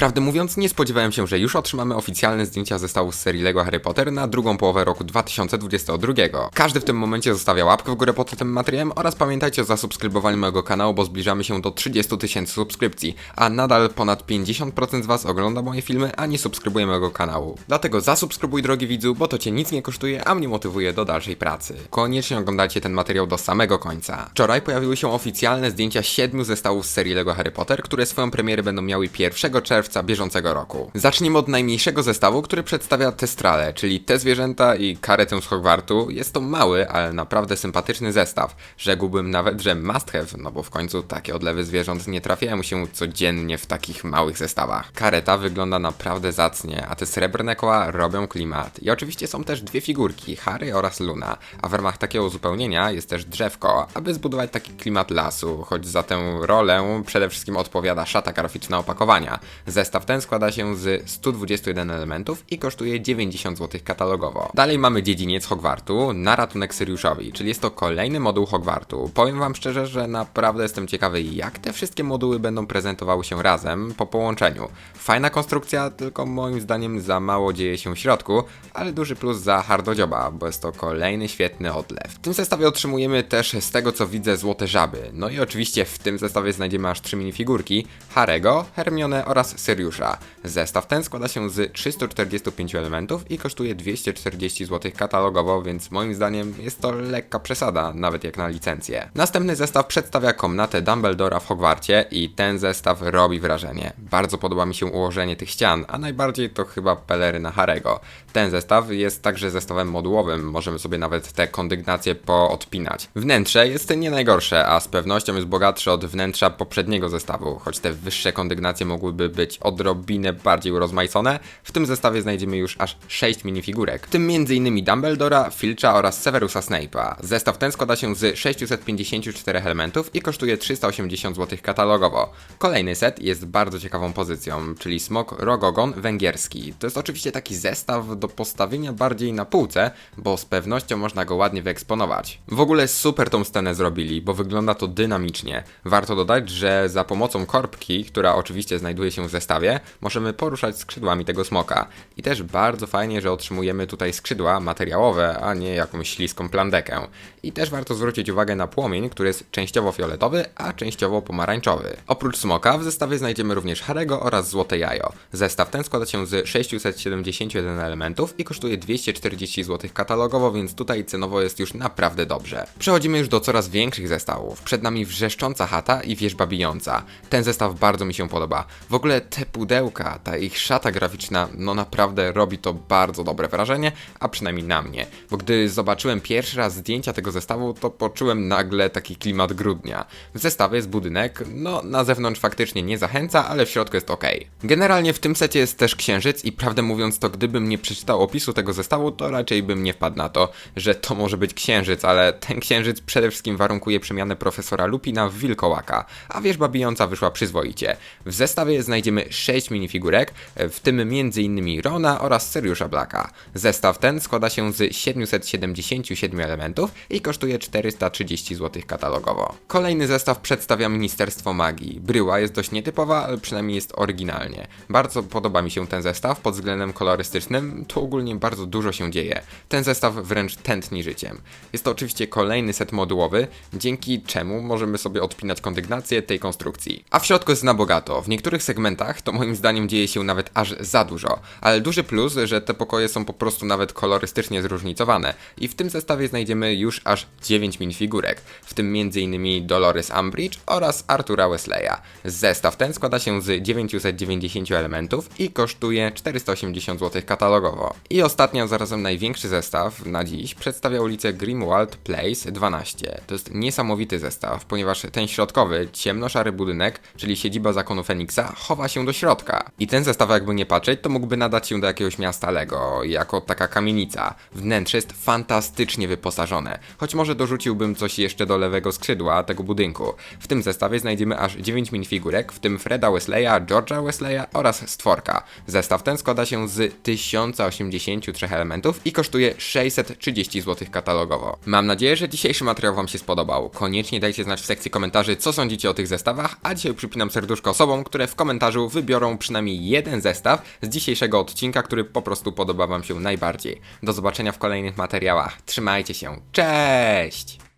Prawdę mówiąc, nie spodziewałem się, że już otrzymamy oficjalne zdjęcia zestawu z serii LEGO Harry Potter na drugą połowę roku 2022. Każdy w tym momencie zostawia łapkę w górę pod tym materiałem oraz pamiętajcie o zasubskrybowaniu mojego kanału, bo zbliżamy się do 30 tysięcy subskrypcji, a nadal ponad 50% z Was ogląda moje filmy, a nie subskrybuje mojego kanału. Dlatego zasubskrybuj drogi widzu, bo to Cię nic nie kosztuje, a mnie motywuje do dalszej pracy. Koniecznie oglądajcie ten materiał do samego końca. Wczoraj pojawiły się oficjalne zdjęcia siedmiu zestawów z serii LEGO Harry Potter, które swoją premierę będą miały 1 czerwca bieżącego roku. Zacznijmy od najmniejszego zestawu, który przedstawia Testrale, czyli te zwierzęta i karetę z Hogwartu. Jest to mały, ale naprawdę sympatyczny zestaw. Rzekłbym nawet, że must have, no bo w końcu takie odlewy zwierząt nie trafiają się codziennie w takich małych zestawach. Kareta wygląda naprawdę zacnie, a te srebrne koła robią klimat. I oczywiście są też dwie figurki, Harry oraz Luna, a w ramach takiego uzupełnienia jest też drzewko, aby zbudować taki klimat lasu, choć za tę rolę przede wszystkim odpowiada szata graficzna opakowania. Zestaw ten składa się z 121 elementów i kosztuje 90 zł katalogowo. Dalej mamy dziedziniec Hogwartu na ratunek Syriuszowi, czyli jest to kolejny moduł Hogwartu. Powiem wam szczerze, że naprawdę jestem ciekawy jak te wszystkie moduły będą prezentowały się razem po połączeniu. Fajna konstrukcja, tylko moim zdaniem za mało dzieje się w środku, ale duży plus za hardodzioba, bo jest to kolejny świetny odlew. W tym zestawie otrzymujemy też z tego co widzę złote żaby. No i oczywiście w tym zestawie znajdziemy aż 3 minifigurki Harego, Hermione oraz Syriusza. Zestaw ten składa się z 345 elementów i kosztuje 240 zł katalogowo, więc moim zdaniem jest to lekka przesada, nawet jak na licencję. Następny zestaw przedstawia komnatę Dumbledora w Hogwarcie i ten zestaw robi wrażenie. Bardzo podoba mi się ułożenie tych ścian, a najbardziej to chyba peleryna Harego. Ten zestaw jest także zestawem modułowym, możemy sobie nawet te kondygnacje poodpinać. Wnętrze jest nie najgorsze, a z pewnością jest bogatsze od wnętrza poprzedniego zestawu, choć te wyższe kondygnacje mogłyby być odrobinę bardziej urozmaicone. W tym zestawie znajdziemy już aż 6 minifigurek, w tym m.in. Dumbledora, Filcha oraz Severusa Snape'a. Zestaw ten składa się z 654 elementów i kosztuje 380 zł katalogowo. Kolejny set jest bardzo ciekawą pozycją, czyli smok Rogogon węgierski. To jest oczywiście taki zestaw do postawienia bardziej na półce, bo z pewnością można go ładnie wyeksponować. W ogóle super tą scenę zrobili, bo wygląda to dynamicznie. Warto dodać, że za pomocą korbki, która oczywiście znajduje się w zestawie, możemy poruszać skrzydłami tego smoka. I też bardzo fajnie, że otrzymujemy tutaj skrzydła materiałowe, a nie jakąś śliską plandekę. I też warto zwrócić uwagę na płomień, który jest częściowo fioletowy, a częściowo pomarańczowy. Oprócz smoka w zestawie znajdziemy również Harego oraz Złote Jajo. Zestaw ten składa się z 671 elementów i kosztuje 240 zł katalogowo, więc tutaj cenowo jest już naprawdę dobrze. Przechodzimy już do coraz większych zestawów. Przed nami wrzeszcząca chata i wieżba bijąca. Ten zestaw bardzo mi się podoba. W ogóle te pudełka, ta ich szata graficzna, no naprawdę robi to bardzo dobre wrażenie, a przynajmniej na mnie. Bo gdy zobaczyłem pierwszy raz zdjęcia tego zestawu, to poczułem nagle taki klimat grudnia. W zestawie jest budynek, no na zewnątrz faktycznie nie zachęca, ale w środku jest ok. Generalnie w tym secie jest też księżyc i prawdę mówiąc to gdybym nie przeczytał opisu tego zestawu, to raczej bym nie wpadł na to, że to może być księżyc, ale ten księżyc przede wszystkim warunkuje przemianę profesora Lupina w wilkołaka, a wieżba bijąca wyszła przyzwoicie. W zestawie znajdziemy 6 minifigurek, w tym m.in. Rona oraz Seriusza Blacka. Zestaw ten składa się z 777 elementów i kosztuje 430 zł katalogowo. Kolejny zestaw przedstawia Ministerstwo Magii. Bryła jest dość nietypowa, ale przynajmniej jest oryginalnie. Bardzo podoba mi się ten zestaw pod względem kolorystycznym, tu ogólnie bardzo dużo się dzieje. Ten zestaw wręcz tętni życiem. Jest to oczywiście kolejny set modułowy, dzięki czemu możemy sobie odpinać kondygnację tej konstrukcji. A w środku jest na bogato. W niektórych segmentach to moim zdaniem dzieje się nawet aż za dużo, ale duży plus, że te pokoje są po prostu nawet kolorystycznie zróżnicowane i w tym zestawie znajdziemy już aż 9 minifigurek, w tym m.in. Dolores Umbridge oraz Artura Wesleya. Zestaw ten składa się z 990 elementów i kosztuje 480 zł katalogowo. I ostatnio zarazem największy zestaw na dziś przedstawia ulicę Grimwald Place 12. To jest niesamowity zestaw, ponieważ ten środkowy, ciemnoszary budynek, czyli siedziba zakonu Feniksa, chowa się do środka. I ten zestaw jakby nie patrzeć, to mógłby nadać się do jakiegoś miasta Lego, jako taka kamienica. Wnętrze jest fantastycznie wyposażone, choć może dorzuciłbym coś jeszcze do lewego skrzydła tego budynku. W tym zestawie znajdziemy aż 9 minifigurek, w tym Freda Wesleya, George'a Wesleya oraz Stworka. Zestaw ten składa się z 1083 elementów i kosztuje 630 zł katalogowo. Mam nadzieję, że dzisiejszy materiał Wam się spodobał. Koniecznie dajcie znać w sekcji komentarzy, co sądzicie o tych zestawach, a dzisiaj przypinam serduszko osobom, które w komentarzu wybiorą przynajmniej jeden zestaw z dzisiejszego odcinka, który po prostu podoba Wam się najbardziej. Do zobaczenia w kolejnych materiałach. Trzymajcie się. Cześć!